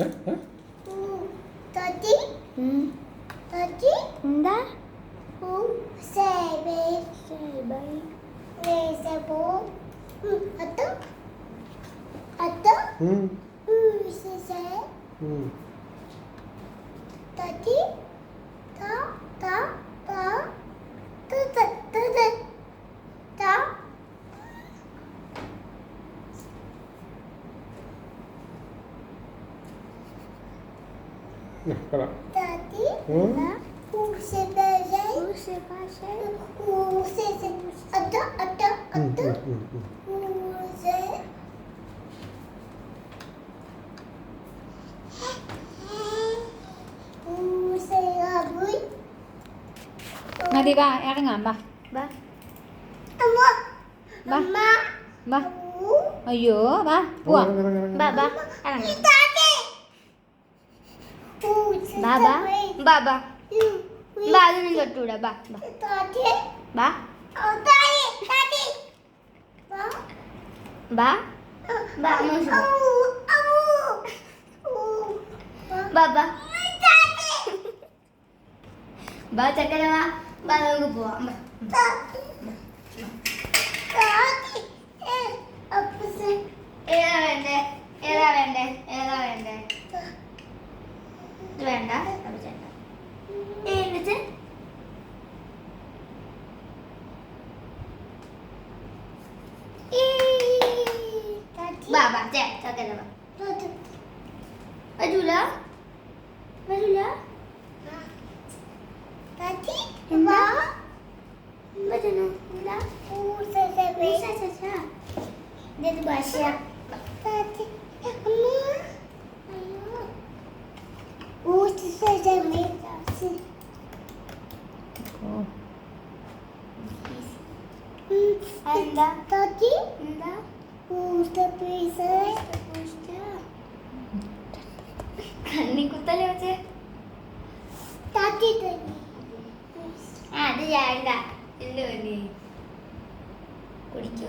Tati. Tati. Da. Sebe. Sebe. Nesebo. Atto. Atto. Sese. Tati. Nah, T'as dit oui. Où c'est passé Où c'est passé Où c'est... Attends, attends, attends. Où c'est... Où c'est abri Nanti kak, ya kan mbah? Mbah. Mbah. Mbah. Mbah. Ayo, mbah. Oh, iya, Buang. Mbah, mbah. Kita Baba? Baba. ബാ അതൊന്നും തൊട്ടൂടാ. ബാ ബാ. ബാ. ബാ. ബാബാ ബാ ചക്കര വാ. ബാ നമുക്ക് പോവാം. ബാ. ഏതാ വേണ്ടേ? ഏതാ വേണ്ടേ? ഏതാ വേണ്ടേ? ഇത് വേണ്ടാതെ നമ്മൾ ചേർക്കാം എന്നിട്ട് ബാബാ ചേർക്കാം വരൂല വരൂല എന്താ വരണോ എന്താ ഊ സസ സസ ഇത് ഭാഷ എന്താ തോക്കി എന്താ ഊർത്തപ്പീസ് കണ്ണിക്കുത്തല്ലേ വെച്ചേ. താത്തി അത് വേണ്ട എന്ത് വേണ്ടി കുടിക്കൂ.